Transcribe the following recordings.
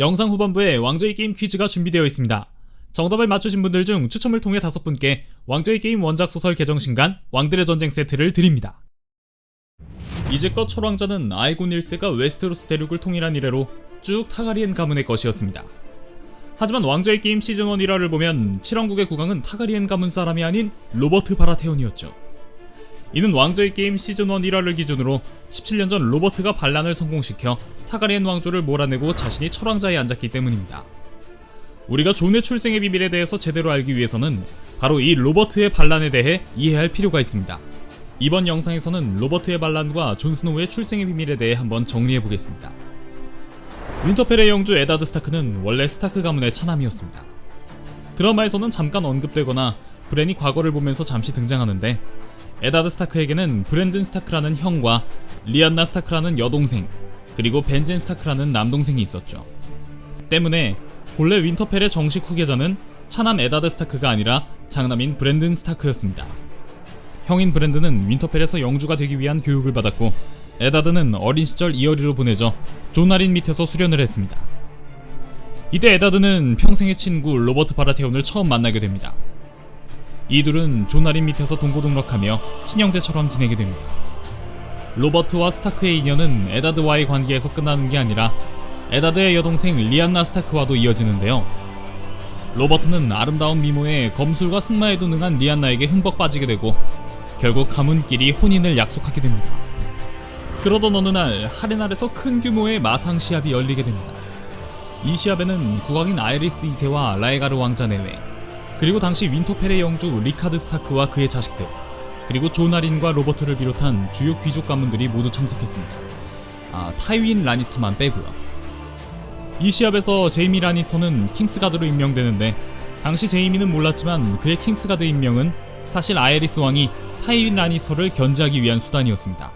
영상 후반부에 왕좌의 게임 퀴즈가 준비되어 있습니다. 정답을 맞추신 분들 중 추첨을 통해 다섯 분께 왕좌의 게임 원작 소설 개정신간 왕들의 전쟁 세트를 드립니다. 이제껏 철왕자는 아이곤 1세가 웨스테로스 대륙을 통일한 이래로 쭉 타가리엔 가문의 것이었습니다. 하지만 왕좌의 게임 시즌 1 1화를 보면 7왕국의 국왕은 타가리엔 가문 사람이 아닌 로버트 바라테온이었죠. 이는 왕좌의 게임 시즌 1 1화를 기준으로 17년 전 로버트가 반란을 성공시켜 타가리엔 왕조를 몰아내고 자신이 철왕자에 앉았기 때문입니다. 우리가 존의 출생의 비밀에 대해서 제대로 알기 위해서는 바로 이 로버트의 반란에 대해 이해할 필요가 있습니다. 이번 영상에서는 로버트의 반란과 존 스노우의 출생의 비밀에 대해 한번 정리해 보겠습니다. 윈터펠의 영주 에다드 스타크는 원래 스타크 가문의 차남이었습니다. 드라마에서는 잠깐 언급되거나 브랜이 과거를 보면서 잠시 등장하는데 에다드 스타크에게는 브랜든 스타크라는 형과 리안나 스타크라는 여동생 그리고 벤젠 스타크라는 남동생이 있었죠. 때문에 본래 윈터펠의 정식 후계자는 차남 에다드 스타크가 아니라 장남인 브랜든 스타크였습니다. 형인 브랜드는 윈터펠에서 영주가 되기 위한 교육을 받았고 에다드는 어린 시절 이어리로 보내져 조나린 밑에서 수련을 했습니다. 이때 에다드는 평생의 친구 로버트 바라테온을 처음 만나게 됩니다. 이 둘은 조나린 밑에서 동고동락하며 친형제처럼 지내게 됩니다. 로버트와 스타크의 인연은 에다드와의 관계에서 끝나는 게 아니라 에다드의 여동생 리안나 스타크와도 이어지는데요. 로버트는 아름다운 미모에 검술과 승마에 도 능한 리안나에게 흠뻑 빠지게 되고 결국 가문끼리 혼인을 약속하게 됩니다. 그러던 어느 날 하레날에서 큰 규모의 마상 시합이 열리게 됩니다. 이 시합에는 국왕인 아이리스 2세와 라에가르 왕자 내외 그리고 당시 윈터펠의 영주 리카드 스타크와 그의 자식들 그리고 조나린과 로버트를 비롯한 주요 귀족 가문들이 모두 참석했습니다. 아 타이윈 라니스터만 빼고요. 이 시합에서 제이미 라니스터는 킹스가드로 임명되는데 당시 제이미는 몰랐지만 그의 킹스가드 임명은 사실 아에리스 왕이 타이윈 라니스터를 견제하기 위한 수단이었습니다.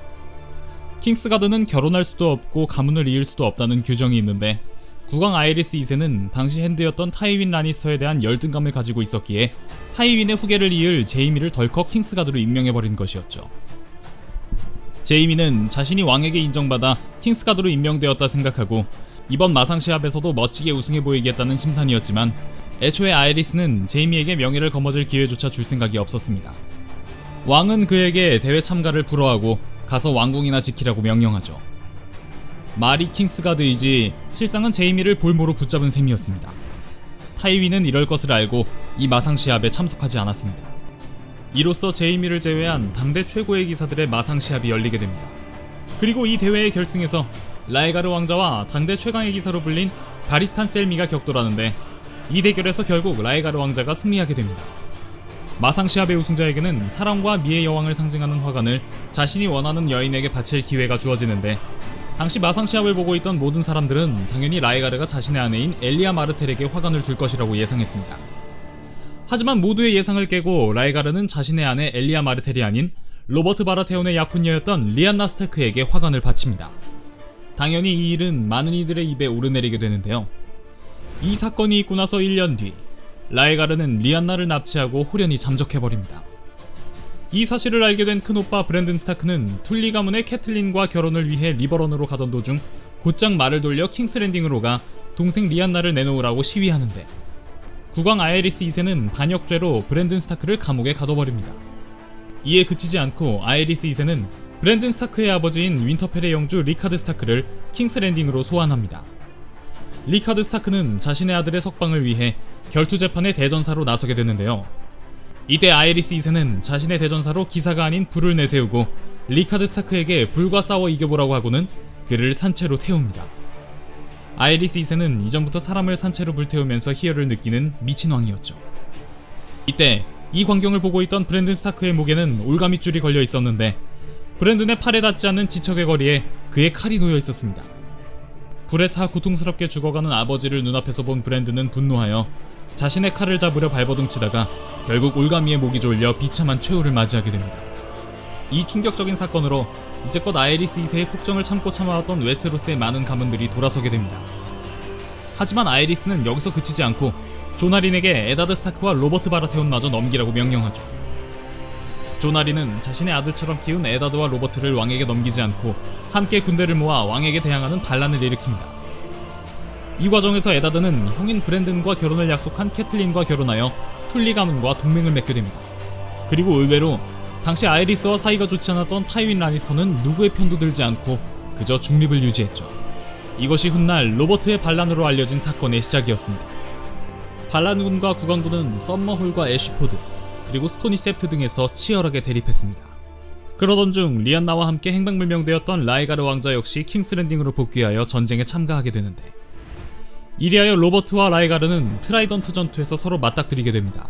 킹스가드는 결혼할 수도 없고 가문을 이을 수도 없다는 규정이 있는데 국왕 아이리스 2세는 당시 핸드였던 타이윈 라니스터에 대한 열등감을 가지고 있었기에 타이윈의 후계를 이을 제이미를 덜컥 킹스가드로 임명해버린 것이었죠. 제이미는 자신이 왕에게 인정받아 킹스가드로 임명되었다 생각하고 이번 마상 시합에서도 멋지게 우승해 보이겠다는 심산이었지만 애초에 아이리스는 제이미에게 명예를 거머쥘 기회조차 줄 생각이 없었습니다. 왕은 그에게 대회 참가를 불허하고 가서 왕궁이나 지키라고 명령하죠. 말이 킹스가드이지 실상은 제이미를 볼모로 붙잡은 셈이었습니다. 타이윈은 이럴 것을 알고 이 마상 시합에 참석하지 않았습니다. 이로써 제이미를 제외한 당대 최고의 기사들의 마상 시합이 열리게 됩니다. 그리고 이 대회의 결승에서 라에가르 왕자와 당대 최강의 기사로 불린 바리스탄 셀미가 격돌하는데 이 대결에서 결국 라에가르 왕자가 승리하게 됩니다. 마상 시합의 우승자에게는 사랑과 미의 여왕을 상징하는 화관을 자신이 원하는 여인에게 바칠 기회가 주어지는데 당시 마상 시합을 보고 있던 모든 사람들은 당연히 라에가르가 자신의 아내인 엘리아 마르텔에게 화관을 줄 것이라고 예상했습니다. 하지만 모두의 예상을 깨고 라에가르는 자신의 아내 엘리아 마르텔이 아닌 로버트 바라테온의 약혼녀였던 리안나 스테크에게 화관을 바칩니다. 당연히 이 일은 많은 이들의 입에 오르내리게 되는데요. 이 사건이 있고 나서 1년 뒤 라에가르는 리안나를 납치하고 홀연히 잠적해버립니다. 이 사실을 알게 된 큰오빠 브랜든 스타크는 툴리 가문의 캐틀린과 결혼을 위해 리버런으로 가던 도중 곧장 말을 돌려 킹스랜딩으로 가 동생 리안나를 내놓으라고 시위하는데 국왕 아에리스 2세는 반역죄로 브랜든 스타크를 감옥에 가둬버립니다. 이에 그치지 않고 아에리스 2세는 브랜든 스타크의 아버지인 윈터펠의 영주 리카드 스타크를 킹스랜딩으로 소환합니다. 리카드 스타크는 자신의 아들의 석방을 위해 결투 재판의 대전사로 나서게 되는데요. 이때 아이리스 2세는 자신의 대전사로 기사가 아닌 불을 내세우고 리카드 스타크에게 불과 싸워 이겨보라고 하고는 그를 산채로 태웁니다. 아이리스 2세는 이전부터 사람을 산채로 불태우면서 희열을 느끼는 미친 왕이었죠. 이때 이 광경을 보고 있던 브랜든 스타크의 목에는 올가미 줄이 걸려 있었는데 브랜든의 팔에 닿지 않는 지척의 거리에 그의 칼이 놓여 있었습니다. 불에 타 고통스럽게 죽어가는 아버지를 눈앞에서 본 브랜드는 분노하여 자신의 칼을 잡으려 발버둥치다가 결국 올가미의 목이 졸려 비참한 최후를 맞이하게 됩니다. 이 충격적인 사건으로 이제껏 아이리스 2세의 폭정을 참고 참아왔던 웨스테로스의 많은 가문들이 돌아서게 됩니다. 하지만 아이리스는 여기서 그치지 않고 조나린에게 에다드 스타크와 로버트 바라테온마저 넘기라고 명령하죠. 조나린은 자신의 아들처럼 키운 에다드와 로버트를 왕에게 넘기지 않고 함께 군대를 모아 왕에게 대항하는 반란을 일으킵니다. 이 과정에서 에다드는 형인 브랜든과 결혼을 약속한 캐틀린과 결혼하여 툴리 가문과 동맹을 맺게 됩니다. 그리고 의외로 당시 아이리스와 사이가 좋지 않았던 타이윈 라니스터는 누구의 편도 들지 않고 그저 중립을 유지했죠. 이것이 훗날 로버트의 반란으로 알려진 사건의 시작이었습니다. 반란군과 국왕군은 썸머홀과 애쉬포드 그리고 스토니 셉트 등에서 치열하게 대립했습니다. 그러던 중 리안나와 함께 행방불명되었던 라이가르 왕자 역시 킹스랜딩으로 복귀하여 전쟁에 참가하게 되는데 이리하여 로버트와 라이가르는 트라이던트 전투에서 서로 맞닥뜨리게 됩니다.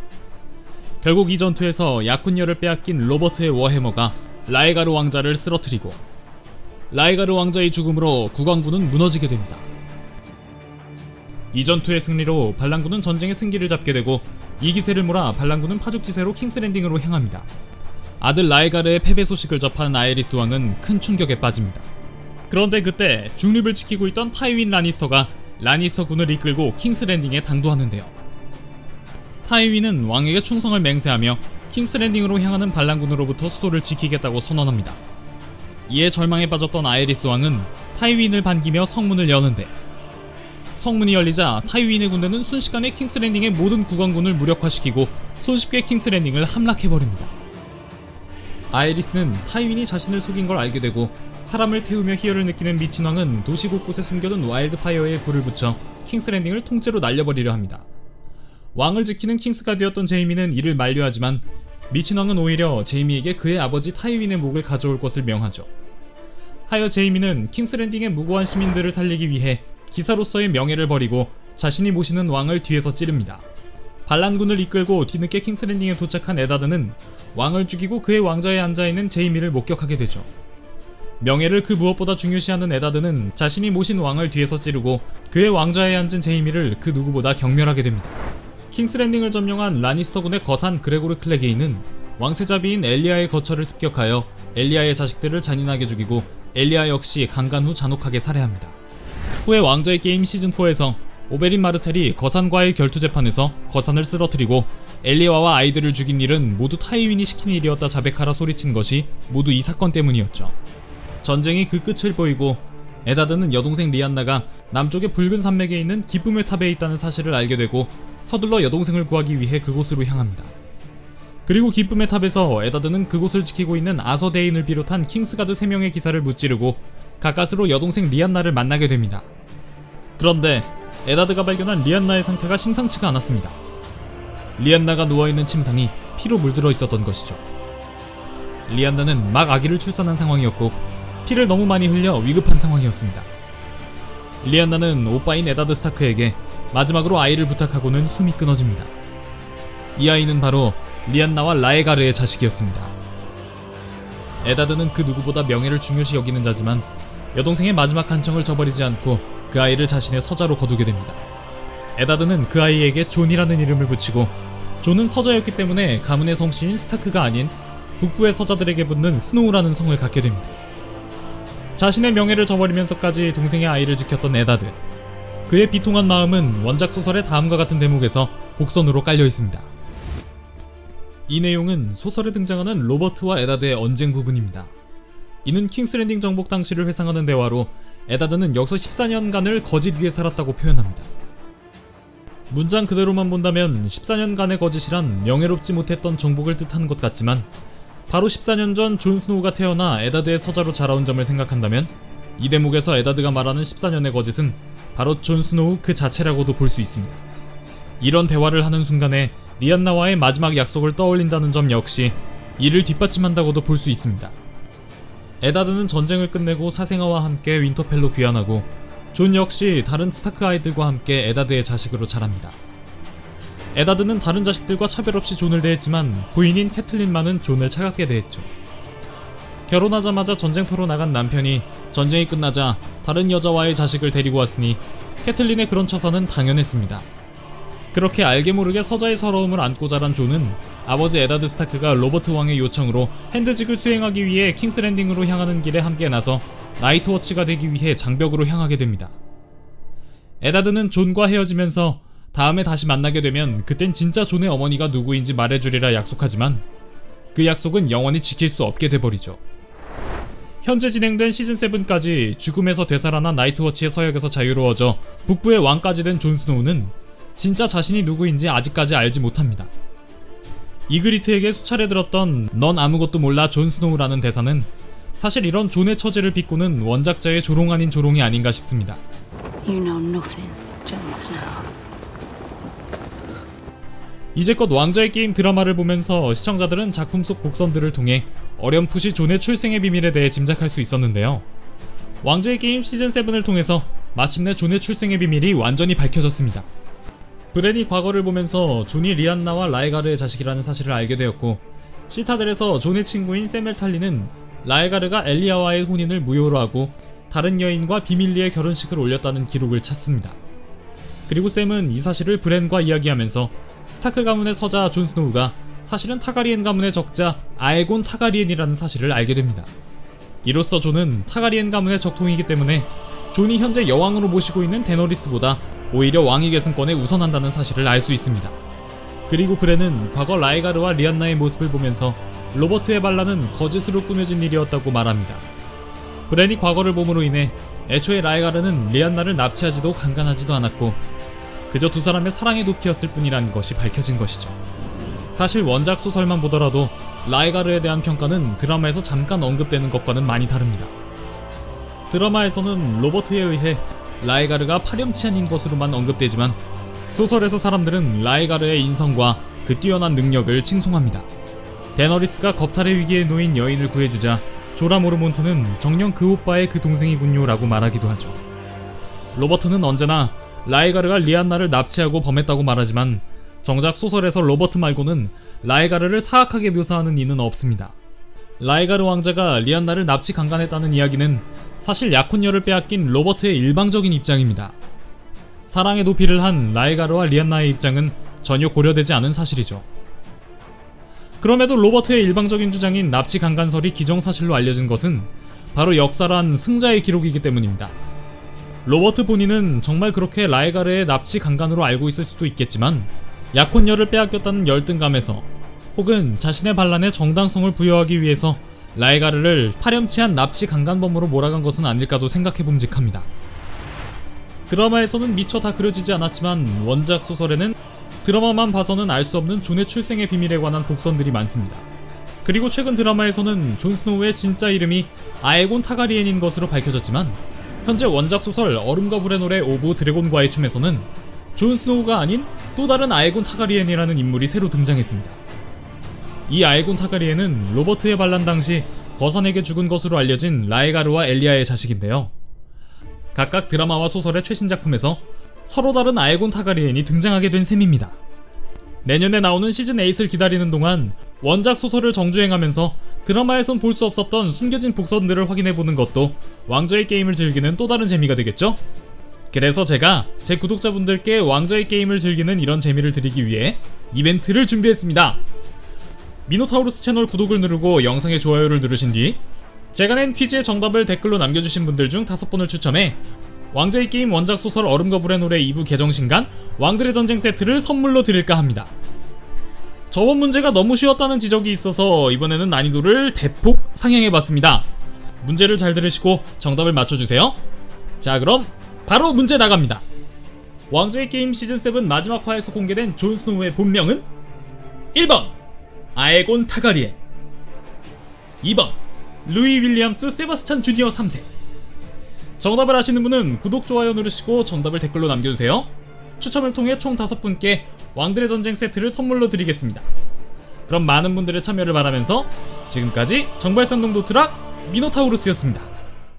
결국 이 전투에서 약혼녀를 빼앗긴 로버트의 워해머가 라이가르 왕자를 쓰러뜨리고 라이가르 왕자의 죽음으로 국왕군은 무너지게 됩니다. 이 전투의 승리로 반란군은 전쟁의 승기를 잡게 되고 이 기세를 몰아 반란군은 파죽지세로 킹스랜딩으로 향합니다. 아들 라이가르의 패배 소식을 접한 아에리스 왕은 큰 충격에 빠집니다. 그런데 그때 중립을 지키고 있던 타이윈 라니스터가 라니스터 군을 이끌고 킹스랜딩에 당도하는데요. 타이윈은 왕에게 충성을 맹세하며 킹스랜딩으로 향하는 반란군으로부터 수도를 지키겠다고 선언합니다. 이에 절망에 빠졌던 아에리스 왕은 타이윈을 반기며 성문을 여는데 성문이 열리자 타이윈의 군대는 순식간에 킹스랜딩의 모든 국왕군을 무력화시키고 손쉽게 킹스랜딩을 함락해버립니다. 아이리스는 타이윈이 자신을 속인 걸 알게 되고 사람을 태우며 희열을 느끼는 미친 왕은 도시 곳곳에 숨겨둔 와일드파이어에 불을 붙여 킹스랜딩을 통째로 날려버리려 합니다. 왕을 지키는 킹스가 되었던 제이미는 이를 만류하지만 미친 왕은 오히려 제이미에게 그의 아버지 타이윈의 목을 가져올 것을 명하죠. 하여 제이미는 킹스랜딩의 무고한 시민들을 살리기 위해 기사로서의 명예를 버리고 자신이 모시는 왕을 뒤에서 찌릅니다. 반란군을 이끌고 뒤늦게 킹스랜딩에 도착한 에다드는 왕을 죽이고 그의 왕좌에 앉아있는 제이미를 목격하게 되죠. 명예를 그 무엇보다 중요시하는 에다드는 자신이 모신 왕을 뒤에서 찌르고 그의 왕좌에 앉은 제이미를 그 누구보다 경멸하게 됩니다. 킹스랜딩을 점령한 라니스터군의 거산 그레고르 클레게이는 왕세자비인 엘리아의 거처를 습격하여 엘리아의 자식들을 잔인하게 죽이고 엘리아 역시 강간 후 잔혹하게 살해합니다. 후에 왕좌의 게임 시즌4에서 오베린 마르텔이 거산과의 결투 재판에서 거산을 쓰러뜨리고 엘리아와 아이들을 죽인 일은 모두 타이윈이 시킨 일이었다 자백하라 소리친 것이 모두 이 사건 때문이었죠. 전쟁이 그 끝을 보이고 에다드는 여동생 리안나가 남쪽의 붉은 산맥에 있는 기쁨의 탑에 있다는 사실을 알게 되고 서둘러 여동생을 구하기 위해 그곳으로 향합니다. 그리고 기쁨의 탑에서 에다드는 그곳을 지키고 있는 아서 데인을 비롯한 킹스가드 3명의 기사를 무찌르고 가까스로 여동생 리안나를 만나게 됩니다. 그런데 에다드가 발견한 리안나의 상태가 심상치가 않았습니다. 리안나가 누워있는 침상이 피로 물들어 있었던 것이죠. 리안나는 막 아기를 출산한 상황이었고 피를 너무 많이 흘려 위급한 상황이었습니다. 리안나는 오빠인 에다드 스타크에게 마지막으로 아이를 부탁하고는 숨이 끊어집니다. 이 아이는 바로 리안나와 라에가르의 자식이었습니다. 에다드는 그 누구보다 명예를 중요시 여기는 자지만 여동생의 마지막 간청을 저버리지 않고 그 아이를 자신의 서자로 거두게 됩니다. 에다드는 그 아이에게 존이라는 이름을 붙이고 존은 서자였기 때문에 가문의 성씨인 스타크가 아닌 북부의 서자들에게 붙는 스노우라는 성을 갖게 됩니다. 자신의 명예를 저버리면서까지 동생의 아이를 지켰던 에다드. 그의 비통한 마음은 원작 소설의 다음과 같은 대목에서 복선으로 깔려 있습니다. 이 내용은 소설에 등장하는 로버트와 에다드의 언쟁 부분입니다. 이는 킹스랜딩 정복 당시를 회상하는 대화로 에다드는 역서 14년간을 거짓 위에 살았다고 표현합니다. 문장 그대로만 본다면 14년간의 거짓이란 명예롭지 못했던 정복을 뜻하는 것 같지만 바로 14년 전 존 스노우가 태어나 에다드의 서자로 자라온 점을 생각한다면 이 대목에서 에다드가 말하는 14년의 거짓은 바로 존 스노우 그 자체라고도 볼 수 있습니다. 이런 대화를 하는 순간에 리안나와의 마지막 약속을 떠올린다는 점 역시 이를 뒷받침한다고도 볼 수 있습니다. 에다드는 전쟁을 끝내고 사생아와 함께 윈터펠로 귀환하고 존 역시 다른 스타크 아이들과 함께 에다드의 자식으로 자랍니다. 에다드는 다른 자식들과 차별 없이 존을 대했지만 부인인 캐틀린만은 존을 차갑게 대했죠. 결혼하자마자 전쟁터로 나간 남편이 전쟁이 끝나자 다른 여자와의 자식을 데리고 왔으니 캐틀린의 그런 처사는 당연했습니다. 그렇게 알게 모르게 서자의 서러움을 안고 자란 존은 아버지 에다드 스타크가 로버트 왕의 요청으로 핸드직을 수행하기 위해 킹스랜딩으로 향하는 길에 함께 나서 나이트워치가 되기 위해 장벽으로 향하게 됩니다. 에다드는 존과 헤어지면서 다음에 다시 만나게 되면 그땐 진짜 존의 어머니가 누구인지 말해주리라 약속하지만 그 약속은 영원히 지킬 수 없게 돼버리죠. 현재 진행된 시즌 7까지 죽음에서 되살아난 나이트워치의 서역에서 자유로워져 북부의 왕까지 된 존 스노우는 진짜 자신이 누구인지 아직까지 알지 못합니다. 이그리트에게 수차례 들었던 넌 아무것도 몰라 존 스노우라는 대사는 사실 이런 존의 처지를 비꼬는 원작자의 조롱 아닌 조롱이 아닌가 싶습니다. You know nothing, Jon Snow. 이제껏 왕좌의 게임 드라마를 보면서 시청자들은 작품 속 복선들을 통해 어렴풋이 존의 출생의 비밀에 대해 짐작할 수 있었는데요. 왕좌의 게임 시즌 7을 통해서 마침내 존의 출생의 비밀이 완전히 밝혀졌습니다. 브렌이 과거를 보면서 존이 리안나와 라에가르의 자식이라는 사실을 알게 되었고 시타델에서 존의 친구인 세멜 탈리는 라에가르가 엘리아와의 혼인을 무효로 하고 다른 여인과 비밀리에 결혼식을 올렸다는 기록을 찾습니다. 그리고 샘은 이 사실을 브렌과 이야기하면서 스타크 가문의 서자 존 스노우가 사실은 타가리엔 가문의 적자 아에곤 타가리엔이라는 사실을 알게 됩니다. 이로써 존은 타가리엔 가문의 적통이기 때문에 존이 현재 여왕으로 모시고 있는 데너리스보다 오히려 왕위 계승권에 우선한다는 사실을 알 수 있습니다. 그리고 브렌은 과거 라이가르와 리안나의 모습을 보면서 로버트의 반란은 거짓으로 꾸며진 일이었다고 말합니다. 브렌이 과거를 봄으로 인해 애초에 라이가르는 리안나를 납치하지도 강간하지도 않았고 그저 두 사람의 사랑의 도피였을 뿐이라는 것이 밝혀진 것이죠. 사실 원작 소설만 보더라도 라이가르에 대한 평가는 드라마에서 잠깐 언급되는 것과는 많이 다릅니다. 드라마에서는 로버트에 의해 라이가르가 파렴치한인 것으로만 언급되지만 소설에서 사람들은 라이가르의 인성과 그 뛰어난 능력을 칭송합니다. 데너리스가 겁탈의 위기에 놓인 여인을 구해주자 조라 모르몬트는 정녕 그 오빠의 그 동생이군요 라고 말하기도 하죠. 로버트는 언제나 라이가르가 리안나를 납치하고 범했다고 말하지만 정작 소설에서 로버트 말고는 라이가르를 사악하게 묘사하는 이는 없습니다. 라이가르 왕자가 리안나를 납치 강간했다는 이야기는 사실 약혼녀를 빼앗긴 로버트의 일방적인 입장입니다. 사랑의 도피를 한 라이가르와 리안나의 입장은 전혀 고려되지 않은 사실이죠. 그럼에도 로버트의 일방적인 주장인 납치 강간설이 기정사실로 알려진 것은 바로 역사란 승자의 기록이기 때문입니다. 로버트 본인은 정말 그렇게 라이가르의 납치 강간으로 알고 있을 수도 있겠지만 약혼녀를 빼앗겼다는 열등감에서 혹은 자신의 반란에 정당성을 부여하기 위해서 라이가르를 파렴치한 납치 강간범으로 몰아간 것은 아닐까도 생각해 봄직합니다. 드라마에서는 미처 다 그려지지 않았지만 원작 소설에는 드라마만 봐서는 알 수 없는 존의 출생의 비밀에 관한 복선들이 많습니다. 그리고 최근 드라마에서는 존 스노우의 진짜 이름이 아에곤 타가리엔인 것으로 밝혀졌지만 현재 원작 소설 얼음과 불의 노래 오브 드래곤과의 춤에서는 존 스노우가 아닌 또 다른 아에곤 타가리엔이라는 인물이 새로 등장했습니다. 이 아에곤 타가리엔은 로버트의 반란 당시 거산에게 죽은 것으로 알려진 라에가르와 엘리아의 자식인데요. 각각 드라마와 소설의 최신 작품에서 서로 다른 아에곤 타가리엔이 등장하게 된 셈입니다. 내년에 나오는 시즌 8을 기다리는 동안 원작 소설을 정주행하면서 드라마에선 볼 수 없었던 숨겨진 복선들을 확인해보는 것도 왕좌의 게임을 즐기는 또 다른 재미가 되겠죠? 그래서 제가 제 구독자분들께 왕좌의 게임을 즐기는 이런 재미를 드리기 위해 이벤트를 준비했습니다. 미노타우루스 채널 구독을 누르고 영상의 좋아요를 누르신 뒤 제가 낸 퀴즈의 정답을 댓글로 남겨주신 분들 중 다섯 분을 추첨해 왕좌의 게임 원작 소설 얼음과 불의 노래 2부 개정신간 왕들의 전쟁 세트를 선물로 드릴까 합니다. 저번 문제가 너무 쉬웠다는 지적이 있어서 이번에는 난이도를 대폭 상향해봤습니다. 문제를 잘 들으시고 정답을 맞춰주세요. 자 그럼 바로 문제 나갑니다. 왕좌의 게임 시즌7 마지막 화에서 공개된 존 스노우의 본명은 1번 아에곤 타가리엔. 2번 루이 윌리엄스 세바스찬 주니어 3세. 정답을 아시는 분은 구독, 좋아요 누르시고 정답을 댓글로 남겨주세요. 추첨을 통해 총 5분께 왕들의 전쟁 세트를 선물로 드리겠습니다. 그럼 많은 분들의 참여를 바라면서 지금까지 정발산 농도 트락 미노타우루스였습니다